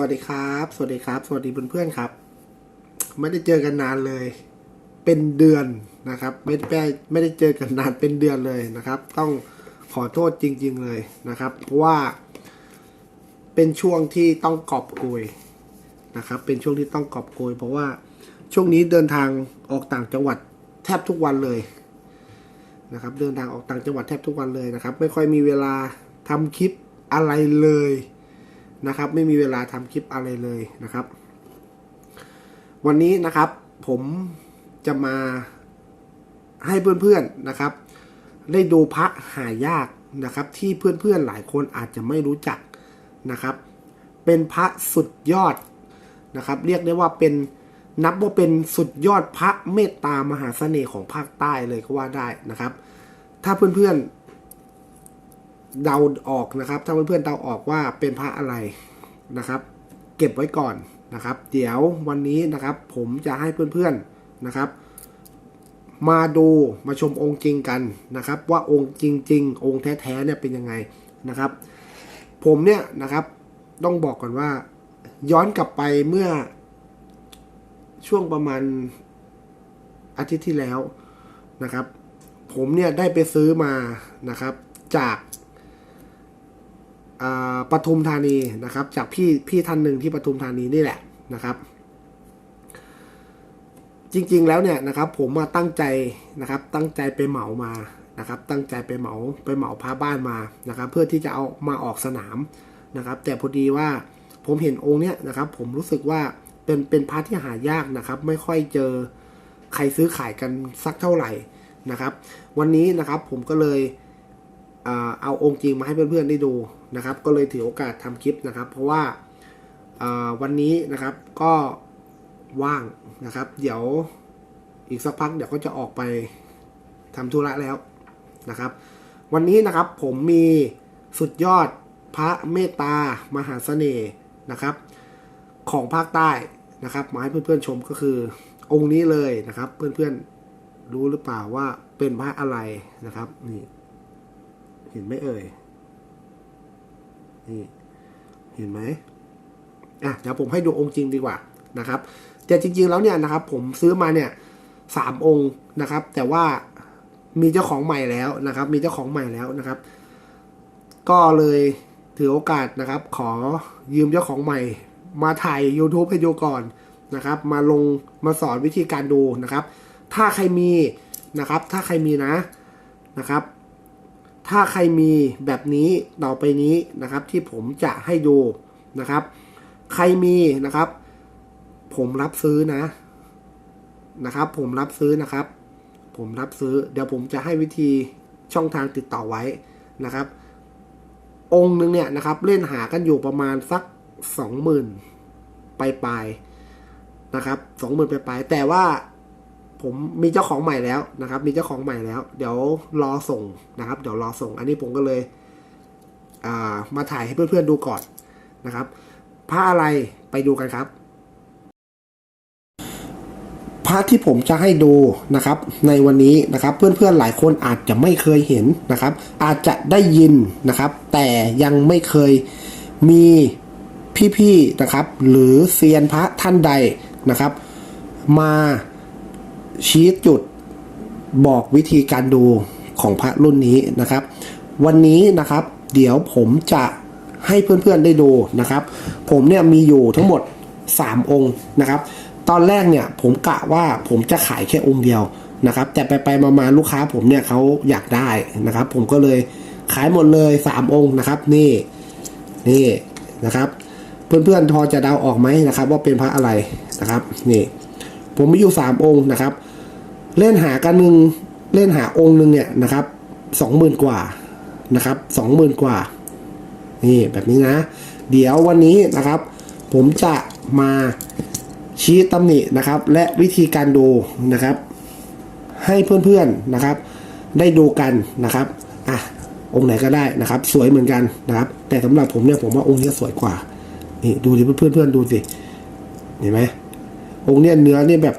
วัสดีครับ สวัสดีครับ สวัสดีเพื่อนๆครับ ไม่ได้เจอกันนานเลย เป็นเดือนนะครับ ไม่ได้ไม่ได้เจอกันนานเป็นเดือนเลยนะครับ ต้องขอโทษจริง ๆเลยนะครับ เพราะว่าเป็นช่วงที่ต้องกอบโกยนะครับ เป็นช่วงที่ต้องกอบโกย เพราะว่าช่วงนี้เดินทางออกต่างจังหวัดแทบทุกวันเลยนะครับ เดินทางออกต่างจังหวัดแทบทุกวันเลยนะครับ ไม่ค่อยมีเวลาทำคลิปอะไรเลย นะครับไม่มีเวลาทำคลิปอะไรเลยนะครับ วันนี้นะครับผมจะมาให้เพื่อนๆนะครับ ได้ดูพระหายากนะครับ ที่เพื่อนๆหลายคนอาจจะไม่รู้จักนะครับ เป็นพระสุดยอดนะครับ เรียกได้ว่าเป็นนับว่าเป็นสุดยอดพระเมตตามหาเสน่ห์ของภาคใต้เลยก็ว่าได้นะครับ ถ้าเพื่อนๆ เดาออกนะครับ ถ้าเพื่อนๆเดาออกว่าเป็นพระอะไรนะครับ เก็บไว้ก่อนนะครับ เดี๋ยววันนี้นะครับ ผมจะให้เพื่อนๆนะครับ มาดูมาชมองค์จริงกันนะครับ ว่าองค์จริง ๆ องค์แท้ๆเนี่ยเป็นยังไงนะครับ ผมเนี่ยนะครับต้องบอกก่อนว่า ย้อนกลับไปเมื่อช่วงประมาณอาทิตย์ที่แล้วนะครับ ผมเนี่ยได้ไปซื้อมานะครับ จาก ปทุมธานีนะครับ จากพี่พี่ท่านหนึ่งที่ปทุมธานีนี่แหละนะครับ จริงๆแล้วเนี่ยนะครับผมมาตั้งใจนะครับ ตั้งใจไปเหมามานะครับ ตั้งใจไปเหมาไปเหมาพาบ้านมานะครับ เพื่อที่จะเอามาออกสนามนะครับ แต่พอดีว่าผมเห็นองค์เนี้ยนะครับ ผมรู้สึกว่าเป็นเป็นพระที่หายากนะครับ ไม่ค่อยเจอใครซื้อขายกันสักเท่าไหร่นะครับ วันนี้นะครับผมก็เลย เอาองค์จริงมาให้เพื่อนๆได้ดูนะครับ ก็เลยถือโอกาสทำคลิปนะครับ เพราะว่าวันนี้นะครับก็ว่างนะครับ เดี๋ยวอีกสักพักเดี๋ยวก็จะออกไปทำธุระแล้วนะครับ วันนี้นะครับผมมีสุดยอดพระเมตตามหาเสน่ห์นะครับ ของภาคใต้นะครับมาให้เพื่อนๆชมก็คือองค์นี้เลยนะครับ เพื่อนๆรู้หรือเปล่าว่าเป็นพระอะไรนะครับนี่ ห็นไหมเอ่ย นี่ เห็นไหมอะเดี๋ยวผมให้ดูองค์จริงดีกว่านะครับ แต่จริงๆแล้วเนี่ยนะครับ ผมซื้อมาเนี่ยสามองค์นะครับ แต่ว่ามีเจ้าของใหม่แล้วนะครับ มีเจ้าของใหม่แล้วนะครับ ก็เลยถือโอกาสนะครับ ขอยืมเจ้าของใหม่ มาถ่าย YouTube ให้ดูก่อนนะครับ มาลงมาสอนวิธีการดูนะครับ ถ้าใครมีนะครับ ถ้าใครมีนะนะครับ ถ้าใครมีแบบนี้ต่อไปนี้นะครับ ที่ผมจะให้ดูนะครับ ใครมีนะครับ ผมรับซื้อนะนะครับ ผมรับซื้อนะครับ ผมรับซื้อ เดี๋ยวผมจะให้วิธีช่องทางติดต่อไว้นะครับ องค์หนึ่งเนี่ยนะครับ เล่นหากันอยู่ประมาณสักสองหมื่นปลายๆนะครับสองหมื่นปลายๆแต่ว่า ผมมีเจ้าของใหม่แล้วนะครับ มีเจ้าของใหม่แล้ว เดี๋ยวรอส่งนะครับ เดี๋ยวรอส่ง อันนี้ผมก็เลยามาถ่ายให้เพื่อนๆดูก่อนนะครับพระอะไรไปดูกันครับพระที่ผมจะให้ดูนะครับในวันนี้นะครับเพื่อนๆหลายคนอาจจะไม่เคยเห็นนะครับ อาจจะได้ยินนะครับ แต่ยังไม่เคยมีพี่ๆนะครับ หรือเซียนพระท่านใดนะครับ มา ชี้จุดบอกวิธีการดูของพระรุ่นนี้นะครับ วันนี้นะครับ เดี๋ยวผมจะให้เพื่อนๆได้ดูนะครับ ผมเนี่ยมีอยู่ทั้งหมด 3 องค์นะครับ ตอนแรกเนี่ยผมกะว่าผมจะขายแค่องค์เดียวนะครับ แต่ไปไปๆมาๆลูกค้าผมเนี่ยเขาอยากได้นะครับ ผมก็เลยขายหมดเลย 3 องค์นะครับ นี่นี่นะครับ เพื่อนๆพอจะเดาออกไหมนะครับ ว่าเป็นพระอะไรนะครับ นี่ ผมมีอยู่สามองค์นะครับ เล่นหากันหนึ่งเล่นหาองค์หนึ่งเนี่ยนะครับสองหมื่นกว่านะครับสองหมื่นกว่านี่แบบนี้นะ เดี๋ยววันนี้นะครับ ผมจะมาชี้ตำหนินะครับ และวิธีการดูนะครับ ให้เพื่อนๆนะครับ ได้ดูกันนะครับอะองค์ไหนก็ได้นะครับ สวยเหมือนกันนะครับ แต่สำหรับผมเนี่ยผมว่าองค์นี้สวยกว่านี่ดูดิเพื่อนๆดูสิเห็นไหมองค์เนี้ยเนื้อเนี่ยแบบ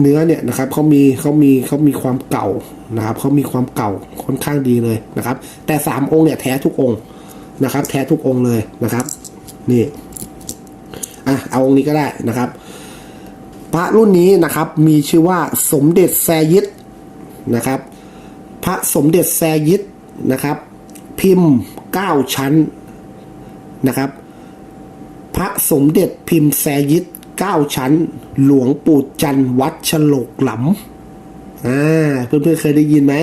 เนื้อเนี่ยนะครับเขามีเขามีเขามีความเก่านะครับเขามีความเก่าค่อนข้างดีเลยนะครับ แต่สามองค์เนี่ยแท้ทุกองค์นะครับ แท้ทุกองค์เลยนะครับ นี่อะเอาองค์นี้ก็ได้นะครับ พระรุ่นนี้นะครับมีชื่อว่าสมเด็จแซยิดนะครับ พระสมเด็จแซยิดนะครับ พิมพ์9ชั้นนะครับ พระสมเด็จพิมพ์แซยิด 9 ชั้น หลวงปู่จันทร์วัดฉลกหลำอ่าเพื่อนๆเคยได้ยินไหม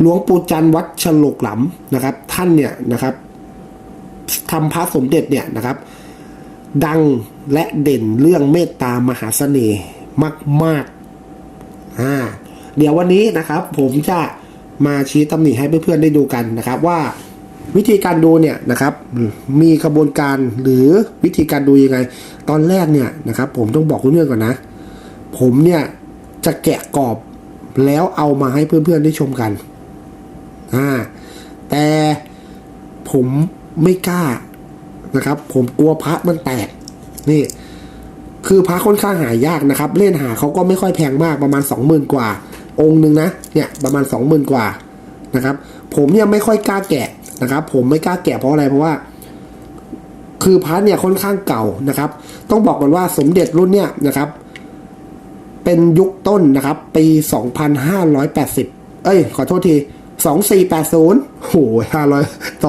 หลวงปู่จันทร์วัดฉลกหลำนะครับ ท่านเนี่ยนะครับทำพระสมเด็จเนี่ยนะครับ ดังและเด่นเรื่องเมตตามหาเสน่ห์มากๆอ่าเดี๋ยววันนี้นะครับ ผมจะมาชี้ตำหนิให้เพื่อนๆได้ดูกันนะครับว่า วิธีการดูเนี่ยนะครับมีกระบวนการหรือวิธีการดูยังไง ตอนแรกเนี่ยนะครับผมต้องบอกเพื่อนก่อนนะ ผมเนี่ยจะแกะกรอบแล้วเอามาให้เพื่อนๆได้ชมกันอ่าแต่ผมไม่กล้านะครับ ผมกลัวพระมันแตกนี่ คือพระค่อนข้างหายากนะครับ เล่นหาเขาก็ไม่ค่อยแพงมากประมาณสองหมื่นกว่า องค์หนึ่งนะเนี่ยประมาณสองหมื่นกว่านะครับ ผมเนี่ยไม่ค่อยกล้าแกะ นะครับ ผมไม่กล้าแกะเพราะอะไรเพราะว่า คือพระเนี่ยค่อนข้างเก่านะครับ ต้องบอกก่อนว่าสมเด็จรุ่นเนี่ยนะครับ เป็นยุคต้นนะครับ ปี 2580 เอ้ย ขอโทษที 2480โอ้โห500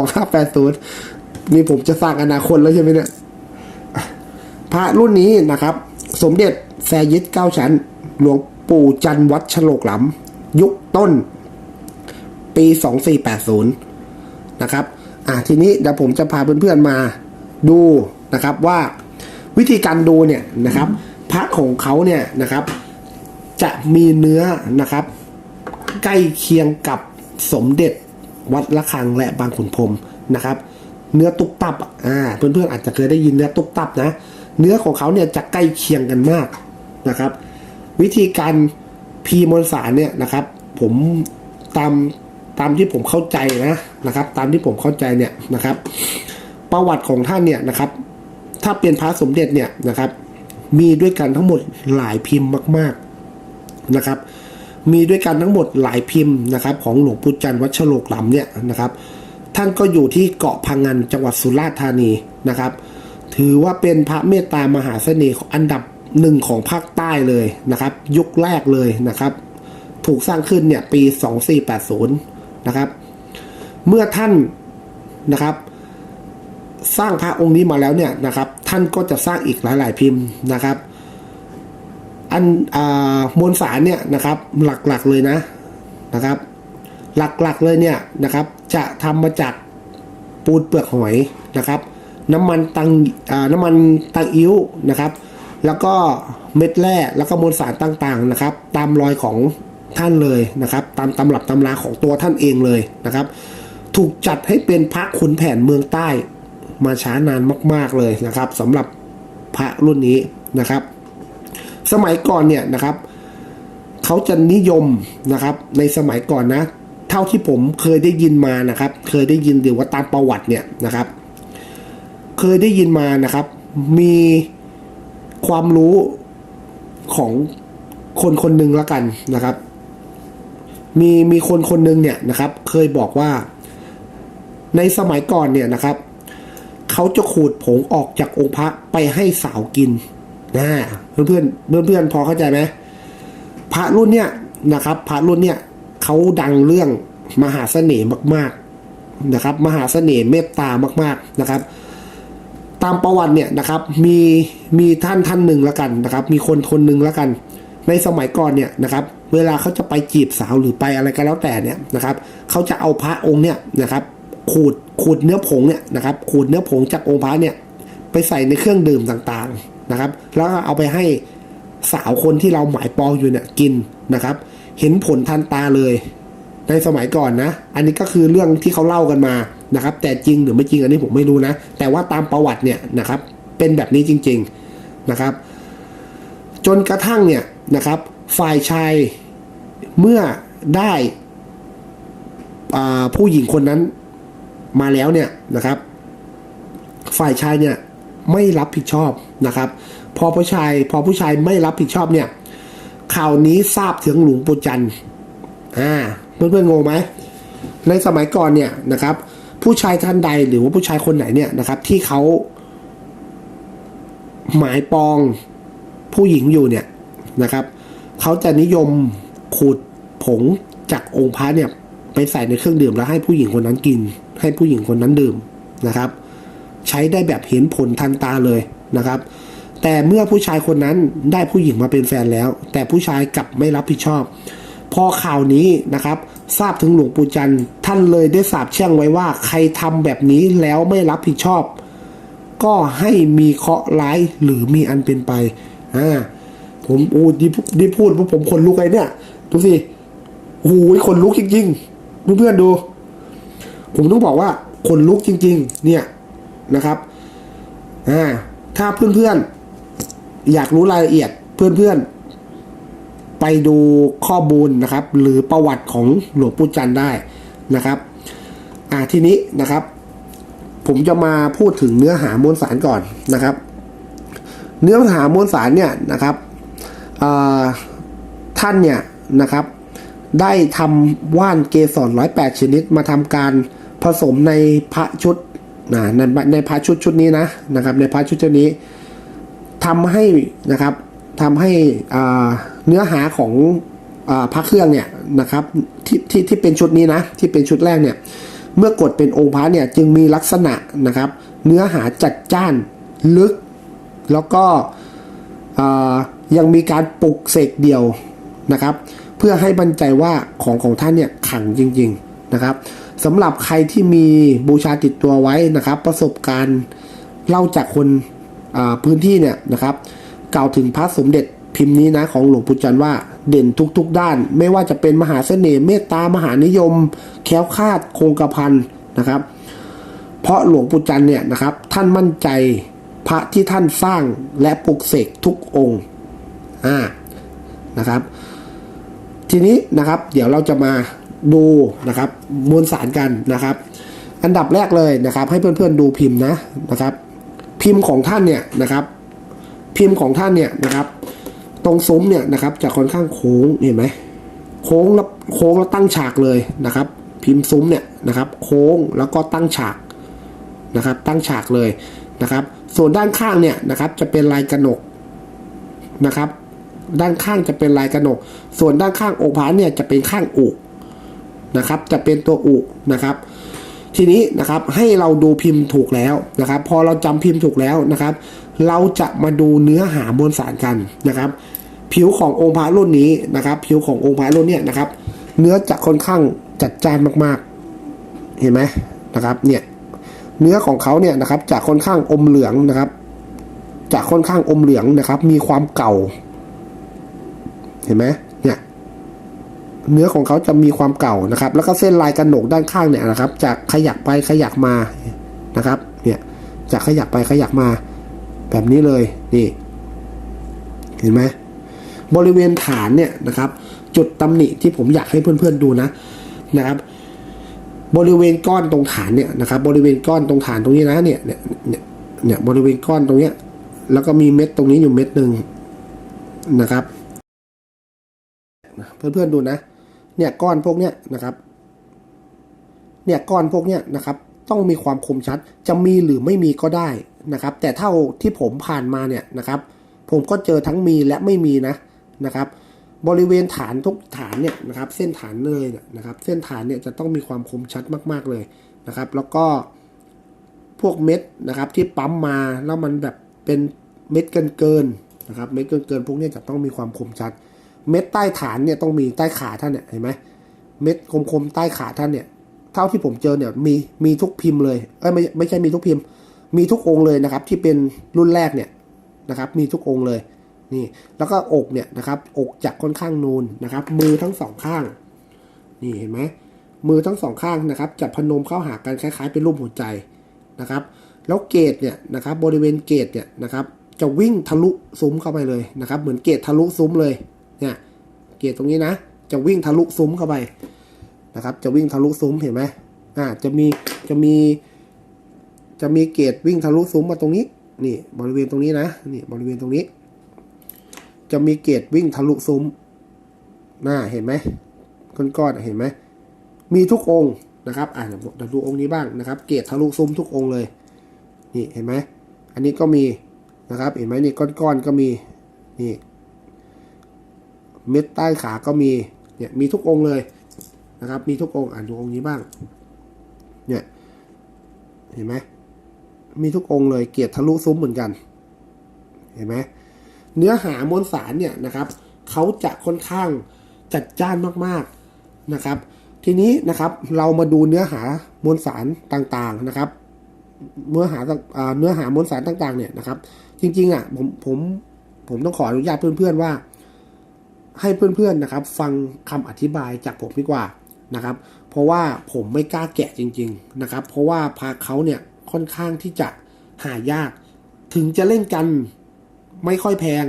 2580 นี่ผมจะสร้างอนาคตแล้วใช่ไหมเนี่ยพระรุ่นนี้นะครับ สมเด็จแซยิดเก้าชั้น หลวงปู่จันทร์วัดฉลกหลำยุคต้น ปี 2480 นะครับอะทีนี้เดี๋ยวผมจะพาเพื่อนๆมาดูนะครับว่าวิธีการดูเนี่ยนะครับพระของเขาเนี่ยนะครับ จะมีเนื้อนะครับ ใกล้เคียงกับสมเด็จวัดละคังและบางขุนพรมนะครับ เนื้อตุกตับอ่าเพื่อนๆอาจจะเคยได้ยินเนื้อตุกตับนะเนื้อของเขาเนี่ยจะใกล้เคียงกันมากนะครับ วิธีการพีมวลสารเนี่ยนะครับ ผมตาม ตามที่ผมเข้าใจนะนะครับ ตามที่ผมเข้าใจเนี่ยนะครับ ประวัติของท่านเนี่ยนะครับ ถ้าเป็นพระสมเด็จเนี่ยนะครับ มีด้วยกันทั้งหมดหลายพิมพ์มาก ๆนะครับ มีด้วยกันทั้งหมดหลายพิมพ์นะครับ ของหลวงปู่จันทร์วัดฉลกหลำเนี่ยนะครับ ท่านก็อยู่ที่เกาะพังงานจังหวัดสุราษฎร์ธานีนะครับ ถือว่าเป็นพระเมตตามหาเสน่ห์อันดับหนึ่งของภาคใต้เลยนะครับ ยุคแรกเลยนะครับ ถูกสร้างขึ้นเนี่ยปี 2480 นะครับ เมื่อท่านนะครับ สร้างพระองค์นี้มาแล้วเนี่ยนะครับ ท่านก็จะสร้างอีกหลาย ๆ พิมพ์นะครับ อันอมวลสารเนี่ยนะครับหลักๆเลยนะนะครับ หลักๆเลยเนี่ยนะครับ จะทำมาจากปูนเปลือกหอยนะครับ น้ำมันตังน้ำมันตังอิ้วนะครับ แล้วก็เม็ดแร่แล้วก็มวลสารต่างๆนะครับ ตามรอยของ ท่านเลยนะครับ ตามตำรับตำราของตัวท่านเองเลยนะครับ ถูกจัดให้เป็นพระขุนแผนเมืองใต้มาช้านานมาก ๆเลยนะครับสำหรับพระรุ่นนี้นะครับ สมัยก่อนเนี่ยนะครับเขาจะนิยมนะครับ ในสมัยก่อนนะ เท่าที่ผมเคยได้ยินมานะครับ เคยได้ยินหรือว่าตามประวัติเนี่ยนะครับ เคยได้ยินมานะครับ มีความรู้ของคนคนหนึ่งล้วกันนะครับ มีมีคนคนหนึ่งเนี่ยนะครับ เคยบอกว่า ในสมัยก่อนเนี่ยนะครับเขาจะขูดผงออกจากองค์พระไปให้สาวกินนะเพื่อนเพื่อนเพื่อนเพื่อนพอเข้าใจไหมพระรุ่นเนี่ยนะครับพระรุ่นเนี่ยเขาดังเรื่องมหาเสน่ห์มากๆนะครับ มหาเสน่ห์เมตตามาก ๆนะครับ ตามประวัติเนี่ยนะครับ มีมีท่านท่านหนึ่งล้วกันนะครับ มีคนคนหนึ่งล้วกัน ในสมัยก่อนเนี่ยนะครับ เวลาเขาจะไปจีบสาวหรือไปอะไรก็แล้วแต่เนี่ยนะครับเขาจะเอาพระองค์เนี่ยนะครับ ขูดขูดเนื้อผงเนี่ยนะครับ ขูดเนื้อผงจากองค์พระเนี่ยไปใส่ในเครื่องดื่มต่างๆนะครับ แล้วก็เอาไปให้สาวคนที่เราหมายปองอยู่เนี่ยกินนะครับ เห็นผลทันตาเลย ในสมัยก่อนนะ อันนี้ก็คือเรื่องที่เขาเล่ากันมานะครับ แต่จริงหรือไม่จริงอันนี้ผมไม่รู้นะ แต่ว่าตามประวัติเนี่ยนะครับ เป็นแบบนี้จริง ๆนะครับ จนกระทั่งเนี่ยนะครับ ฝ่ายชายเมื่อได้ผู้หญิงคนนั้นมาแล้วเนี่ยนะครับ ฝ่ายชายเนี่ยไม่รับผิดชอบนะครับ พอผู้ชายพอผู้ชายไม่รับผิดชอบเนี่ยข่าวนี้ทราบถึงหลวงปู่จันทร์อ่าเพื่อนๆงงไหมในสมัยก่อนเนี่ยนะครับ ผู้ชายท่านใดหรือว่าผู้ชายคนไหนเนี่ยนะครับ ที่เขาหมายปองผู้หญิงอยู่เนี่ยนะครับ เขาจะนิยมขูดผงจากองค์พระเนี่ยไปใส่ในเครื่องดื่มแล้วให้ผู้หญิงคนนั้นกิน ให้ผู้หญิงคนนั้นดื่มนะครับ ใช้ได้แบบเห็นผลทันตาเลยนะครับ แต่เมื่อผู้ชายคนนั้นได้ผู้หญิงมาเป็นแฟนแล้ว แต่ผู้ชายกลับไม่รับผิดชอบ พอข่าวนี้นะครับ ทราบถึงหลวงปู่จันทร์ท่านเลยได้สาบแช่งไว้ว่าใครทำแบบนี้แล้วไม่รับผิดชอบ ก็ให้มีเคราะห์ร้ายหรือมีอันเป็นไปอ่า ผมโอ้ดีดีพูดพวกผมคนลุกไอ้เนี่ยดูสิโอ้โหคนลุกจริงๆเพื่อนๆดู ผมต้องบอกว่าคนลุกจริง ๆ เนี่ยนะครับอ่าถ้าเพื่อนๆอยากรู้รายละเอียดเพื่อนๆ ไปดูข้อมูลนะครับ หรือประวัติของหลวงปู่จันได้นะครับอ่าทีนี้นะครับ ผมจะมาพูดถึงเนื้อหามวลสารก่อนนะครับ เนื้อหามวลสารเนี่ยนะครับ ท่านเนี่ยนะครับ ได้ทำว่านเกสรร้อยแปดชนิดมาทำการผสมในพระชุดนะในในพระชุดชุดนี้นะนะครับ ในพระชุดชุดนี้ทำให้นะครับทำให้เนื้อหาของอพระเครื่องเนี่ยนะครับที่ที่ที่เป็นชุดนี้นะที่เป็นชุดแรกเนี่ยเมื่อกดเป็นองค์พระเนี่ยจึงมีลักษณะนะครับ เนื้อหาจัดจ้านลึก แล้วก็ ยังมีการปลุกเสกเดี่ยวนะครับ เพื่อให้มั่นใจว่าของของท่านเนี่ยขังจริง ๆนะครับสำหรับใครที่มีบูชาติดตัวไว้นะครับ ประสบการณ์เล่าจากคนพื้นที่เนี่ยนะครับกล่าวถึงพระสมเด็จพิมพ์นี้นะของหลวงปู่จันทร์ว่าเด่นทุกๆ ด้าน ไม่ว่าจะเป็นมหาเสน่ห์เมตตามหานิยม แค้วคาดโคงกระพันนะครับ เพราะหลวงปู่จันทร์เนี่ยนะครับท่านมั่นใจพระที่ท่านสร้างและปลุกเสกทุกองค์ อ่านะครับ ทีนี้นะครับเดี๋ยวเราจะมาดูนะครับมวลสารกันนะครับ อันดับแรกเลยนะครับ ให้เพื่อนๆดูพิมพ์นะนะครับ พิมพ์ของท่านเนี่ยนะครับ พิมพ์ของท่านเนี่ยนะครับ ตรงซุ้มเนี่ยนะครับจะค่อนข้างโค้งเห็นไหมโค้งแล้วโค้งแล้วตั้งฉากเลยนะครับ พิมพ์ซุ้มเนี่ยนะครับ โค้งแล้วก็ตั้งฉากนะครับ ตั้งฉากเลยนะครับ ส่วนด้านข้างเนี่ยนะครับ จะเป็นลายกระหนกนะครับ ด้านข้างจะเป็นลายกระหนก ส่วนด้านข้างองค์พระเนี่ยจะเป็นข้างอุนะครับ จะเป็นตัวอุนะครับ ทีนี้นะครับให้เราดูพิมพ์ถูกแล้วนะครับ พอเราจำพิมพ์ถูกแล้วนะครับ เราจะมาดูเนื้อหามวลสารกันนะครับ ผิวขององค์พระรุ่นนี้นะครับ ผิวขององค์พระรุ่นเนี้ยนะครับ เนื้อจะค่อนข้างจัดจ้านมากๆ เห็นไหมนะครับ เนี่ยเนื้อของเขาเนี่ยนะครับจะค่อนข้างอมเหลืองนะครับจะค่อนข้างอมเหลืองนะครับ มีความเก่า เห็นไหมเนี่ยเนื้อของเขาจะมีความเก่านะครับ แล้วก็เส้นลายกระหนกด้านข้างเนี่ยนะครับจะขยับไปขยับมานะครับ เนี่ยจะขยับไปขยับมา แบบนี้เลยนี่เห็นไหมบริเวณฐานเนี่ยนะครับ จุดตำหนิที่ผมอยากให้เพื่อนๆดูนะนะครับ บริเวณก้อนตรงฐานเนี่ยนะครับ บริเวณก้อนตรงฐานตรงนี้นะเนี่ยเนี่ยเนี่ยเนี่ยบริเวณก้อนตรงเนี้ยแล้วก็มีเม็ดตรงนี้อยู่เม็ดหนึ่งนะครับ เพื่อนๆดูนะ เนี่ยก้อนพวกเนี้ยนะครับ เนี่ยก้อนพวกเนี้ยนะครับ ต้องมีความคมชัด จะมีหรือไม่มีก็ได้นะครับ แต่เท่าที่ผมผ่านมาเนี่ยนะครับ ผมก็เจอทั้งมีและไม่มีนะนะครับ บริเวณฐานทุกฐานเนี่ยนะครับ เส้นฐานเลยนะครับ เส้นฐานเนี่ยจะต้องมีความคมชัดมาก ๆเลยนะครับ แล้วก็พวกเม็ดนะครับที่ปั๊มมาแล้วมันแบบเป็นเม็ดเกินเกินๆนะครับ เม็ดเกินเกินๆพวกนี้จะต้องมีความคมชัด เม็ดใต้ฐานเนี่ยต้องมีใต้ขาท่านเนี่ยเห็นไหมเม็ดคมๆใต้ขาท่านเนี่ย เท่าที่ผมเจอเนี่ยมีมีทุกพิมพ์เลยเอ้ยไม่ไม่ใช่มีทุกพิมพ์ มีทุกองค์เลยนะครับ ที่เป็นรุ่นแรกเนี่ยนะครับ มีทุกองค์เลยนี่แล้วก็อกเนี่ยนะครับอกจะค่อนข้างนูนนะครับ มือทั้งสองข้าง นี่เห็นไหมมือทั้งสองข้างนะครับจะพนมเข้าหากันคล้าย ๆ เป็นรูปหัวใจนะครับ แล้วเกตเนี่ยนะครับบริเวณเกตเนี่ยนะครับ จะวิ่งทะลุซุ้มเข้าไปเลยนะครับ เหมือนเกตทะลุซุ้มเลย เนี่ยเกตตรงนี้นะ จะวิ่งทะลุซุ้มเข้าไปนะครับ จะวิ่งทะลุซุ้มเห็นไหมอ่าจะมีจะมี จะมีเกตวิ่งทะลุซุ้มมาตรงนี้ นี่บริเวณตรงนี้นะนี่บริเวณตรงนี้ จะมีเกตวิ่งทะลุซุ้มน่าเห็นไหมก้อนๆเห็นไหมมีทุกองค์นะครับอ่าเดี๋ยวดูองค์นี้บ้างนะครับ เกตทะลุซุ้มทุกองค์เลย นี่เห็นไหมอันนี้ก็มีนะครับ เห็นไหมนี่ก้อนๆก็มีนี่ เม็ดใต้ขาก็มีเนี่ยมีทุกองค์เลยนะครับ มีทุกองค์อ่านดูองค์นี้บ้างเนี่ยเห็นไหมมีทุกองค์เลยเกียรติทะลุซุ้มเหมือนกัน เห็นไหมเนื้อหามวลสารเนี่ยนะครับเขาจะค่อนข้างจัดจ้านมากๆนะครับ ทีนี้นะครับเรามาดูเนื้อหามวลสารต่างๆนะครับเนื้อหาต่างอ่าเนื้อหามวลสารต่างๆเนี่ยนะครับ จริงๆอะผมผมผมต้องขออนุญาตเพื่อนๆว่า ให้เพื่อนๆนะครับ ฟังคำอธิบายจากผมดีกว่านะครับ เพราะว่าผมไม่กล้าแกะจริง ๆนะครับ เพราะว่าพาเขาเนี่ยค่อนข้างที่จะหายาก ถึงจะเล่นกันไม่ค่อยแพง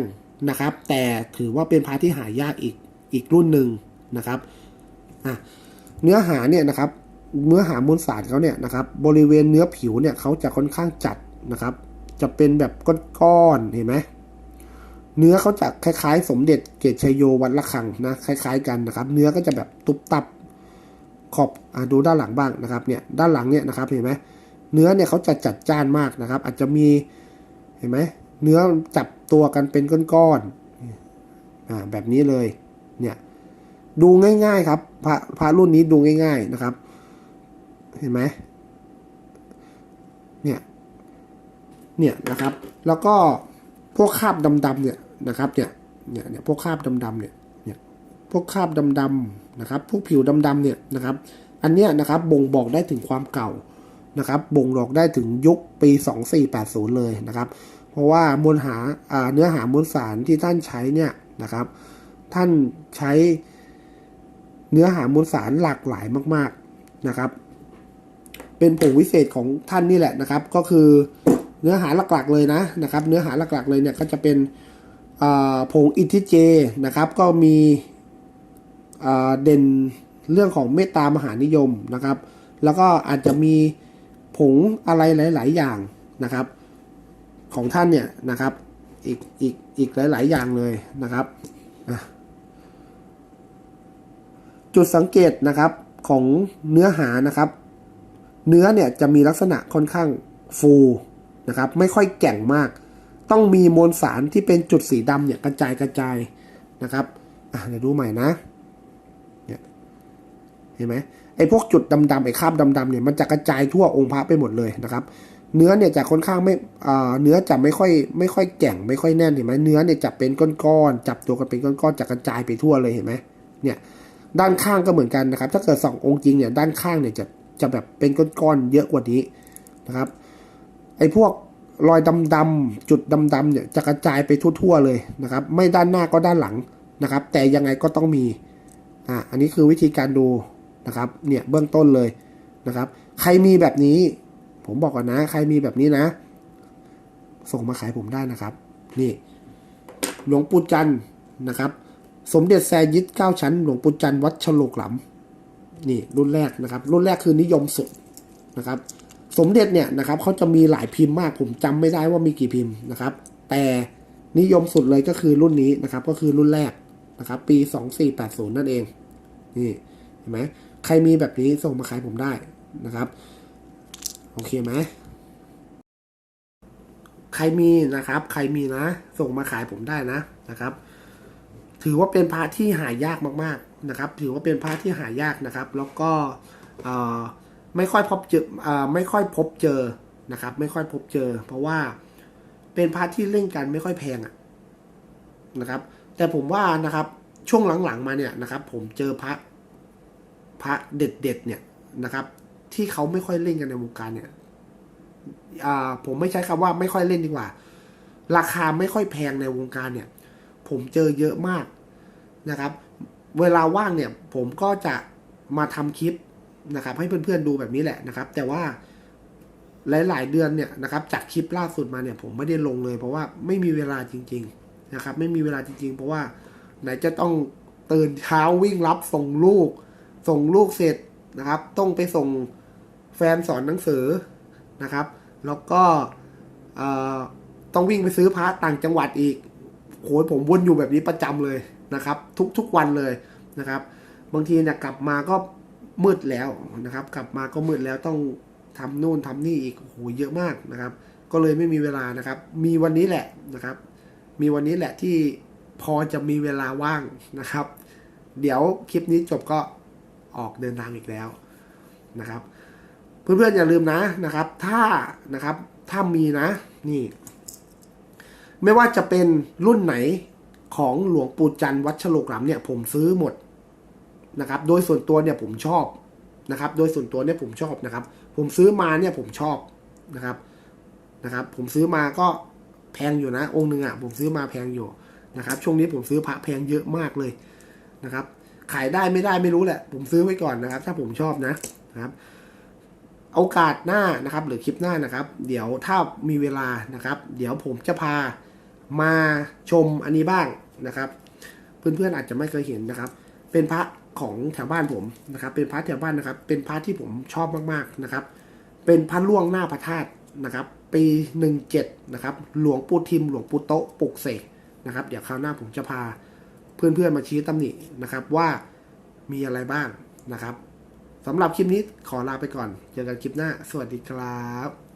นะครับ แต่ถือว่าเป็นพาที่หายากอีกอีกรุ่นหนึ่งนะครับอะเนื้อหาเนี่ยนะครับเนื้อหามวลสารเขาเนี่ยนะครับ บริเวณเนื้อผิวเนี่ยเขาจะค่อนข้างจัดนะครับ จะเป็นแบบก้อนๆเห็นไหม เนื้อเขาจะคล้ายๆ สมเด็จเกตชัยโยวัดละคังนะคล้าย ๆ กันนะครับ เนื้อก็จะแบบตุบตับขอบอดูด้านหลังบ้างนะครับเนี่ยด้านหลังเนี่ยนะครับเห็นไหมเนื้อเนี่ยเขาจะจัดจ้านมากนะครับ อาจจะมีเห็นไหมเนื้อจับตัวกันเป็นก้อนๆอ่าแบบนี้เลยเนี่ยดูง่ายๆครับพระพระรุ่นนี้ดูง่าย ๆนะครับ เห็นไหมเนี่ยเนี่ยนะครับ แล้วก็พวกคราบดำๆเนี่ย นะครับเนี่ยเนี่ยเนี่ยพวกคราบดำๆเนี่ยเนี่ยพวกคราบดำๆนะครับพวกผิวดำๆเนี่ยนะครับ อันเนี้ยนะครับบ่งบอกได้ถึงความเก่านะครับบ่งบอกได้ถึงยุคปี 2480 เลยนะครับ เพราะว่ามวลหาอ่าเนื้อหามวลสารที่ท่านใช้เนี่ยนะครับ ท่านใช้เนื้อหามวลสารหลากหลายมาก ๆนะครับ เป็นผงวิเศษของท่านนี่แหละนะครับ ก็คือเนื้อหาหลักๆเลยนะนะครับ เนื้อหาหลักๆเลยเนี่ยก็จะเป็น ผงอิทธิเจนะครับก็มีเด่นเรื่องของเมตตามหานิยมนะครับ แล้วก็อาจจะมีผงอะไรหลาย ๆ อย่างนะครับ ของท่านเนี่ยนะครับอีกอีกอีกหลาย ๆ อย่างเลยนะครับ จุดสังเกตนะครับของเนื้อหานะครับ เนื้อเนี่ยจะมีลักษณะค่อนข้างฟูนะครับ ไม่ค่อยแก่งมาก ต้องมีมวลสารที่เป็นจุดสีดำเนี่ยกระจายกระจายนะครับเดี๋ยวดูใหม่นะเนี่ยเห็นไหมไอ้พวกจุดดำๆไอ้คราบดำๆเนี่ยมันจะกระจายทั่วองค์พระไปหมดเลยนะครับ เนื้อเนี่ยจะค่อนข้างไม่อ่าเนื้อจะไม่ค่อยไม่ค่อยแก่งไม่ค่อยแน่นเห็นไหมเนื้อเนี่ยจะเป็นก้อนๆจับตัวกันเป็นก้อนๆจะกระจายไปทั่วเลยเห็นไหมเนี่ยด้านข้างก็เหมือนกันนะครับ ถ้าเกิดสององค์จริงเนี่ยด้านข้างเนี่ยจะจะแบบเป็นก้อนๆเยอะกว่านี้นะครับไอ้พวก รอยดำๆจุดดำๆเนี่ยจะกระจายไปทั่ว ๆ เลยนะครับ ไม่ด้านหน้าก็ด้านหลังนะครับ แต่ยังไงก็ต้องมีอ่าอันนี้คือวิธีการดูนะครับเนี่ยเบื้องต้นเลยนะครับ ใครมีแบบนี้ ผมบอกก่อนนะ ใครมีแบบนี้นะ ส่งมาขายผมได้นะครับ นี่ หลวงปู่จันทร์นะครับ สมเด็จแซยิดเก้าชั้น หลวงปู่จันทร์วัดฉลกหลำนี่รุ่นแรกนะครับ รุ่นแรกคือนิยมสุดนะครับ สมเด็จเนี่ยนะครับเขาจะมีหลายพิมพ์มากผมจำไม่ได้ว่ามีกี่พิมพ์นะครับ แต่นิยมสุดเลยก็คือรุ่นนี้นะครับ ก็คือรุ่นแรกนะครับ ปี 2480 นั่นเอง นี่เห็นไหมใครมีแบบนี้ส่งมาขายผมได้นะครับ โอเคไหมใครมีนะครับ ใครมีนะ ส่งมาขายผมได้นะนะครับ ถือว่าเป็นพระที่หายากมาก ๆนะครับ ถือว่าเป็นพระที่หายากนะครับ แล้วก็เอ่อ ไม่ค่อยพบเจออ่อไม่ค่อยพบเจอนะครับ ไม่ค่อยพบเจอ เพราะว่าเป็นพาระที่เล่นกันไม่ค่อยแพงอะนะครับ แต่ผมว่านะครับช่วงหลังๆมาเนี่ยนะครับ ผมเจอพระพระเด็ดๆเนี่ยนะครับ ที่เขาไม่ค่อยเล่นกันในวงการเนี่ยอ่าผมไม่ใช้คำว่าไม่ค่อยเล่นดีกว่า ราคาไม่ค่อยแพงในวงการเนี่ย ผมเจอเยอะมากนะครับ เวลาว่างเนี่ย ผมก็จะมาทำคลิป นะครับให้เพื่อนๆดูแบบนี้แหละนะครับ แต่ว่าหลาย ๆ เดือนเนี่ยนะครับจากคลิปล่าสุดมาเนี่ยผมไม่ได้ลงเลย เพราะว่าไม่มีเวลาจริง ๆนะครับ ไม่มีเวลาจริง ๆ เพราะว่าไหนจะต้องตื่นเช้าวิ่งรับส่งลูก ส่งลูกเสร็จนะครับ ต้องไปส่งแฟนสอนหนังสือนะครับ แล้วก็ต้องวิ่งไปซื้อพระต่างจังหวัดอีกโหยผมวนอยู่แบบนี้ประจำเลยนะครับ ทุกทุกวันเลยนะครับ บางทีเนี่ยกลับมาก็ มืดแล้วนะครับ กลับมาก็มืดแล้วต้องทำนู่นทำนี่อีกโอ้โหเยอะมากนะครับ ก็เลยไม่มีเวลานะครับ มีวันนี้แหละนะครับ มีวันนี้แหละที่พอจะมีเวลาว่างนะครับ เดี๋ยวคลิปนี้จบก็ออกเดินทางอีกแล้วนะครับ เพื่อนๆอย่าลืมนะนะครับ ถ้านะครับถ้ามีนะนี่ ไม่ว่าจะเป็นรุ่นไหนของหลวงปู่จันทร์วัดฉลกหลำเนี่ย ผมซื้อหมด นะครับโดยส่วนตัวเนี่ยผมชอบนะครับ โดยส่วนตัวเนี่ยผมชอบนะครับ ผมซื้อมาเนี่ยผมชอบนะครับนะครับ ผมซื้อมาก็แพงอยู่นะ องค์หนึ่งอะผมซื้อมาแพงอยู่นะครับ ช่วงนี้ผมซื้อพระแพงเยอะมากเลยนะครับ ขายได้ไม่ได้ไม่รู้แหละ ผมซื้อไว้ก่อนนะครับ ถ้าผมชอบนะนะครับโอกาสหน้านะครับ หรือคลิปหน้านะครับ เดี๋ยวถ้ามีเวลานะครับ เดี๋ยวผมจะพามาชมอันนี้บ้างนะครับ เพื่อนๆอาจจะไม่เคยเห็นนะครับ เป็นพระ ของแถวบ้านผมนะครับ เป็นพระแถวบ้านนะครับ เป็นพระที่ผมชอบมากๆนะครับ เป็นพระล่วงหน้าพระธาตุนะครับ ปีหนึ่งเจ็ดนะครับ หลวงปู่ทิม หลวงปู่โตปลุกเสกนะครับ เดี๋ยวคราวหน้าผมจะพาเพื่อนๆมาชี้ตำหนินะครับว่ามีอะไรบ้างนะครับสำหรับคลิปนี้ขอลาไปก่อนเจอกันคลิปหน้า สวัสดีครับ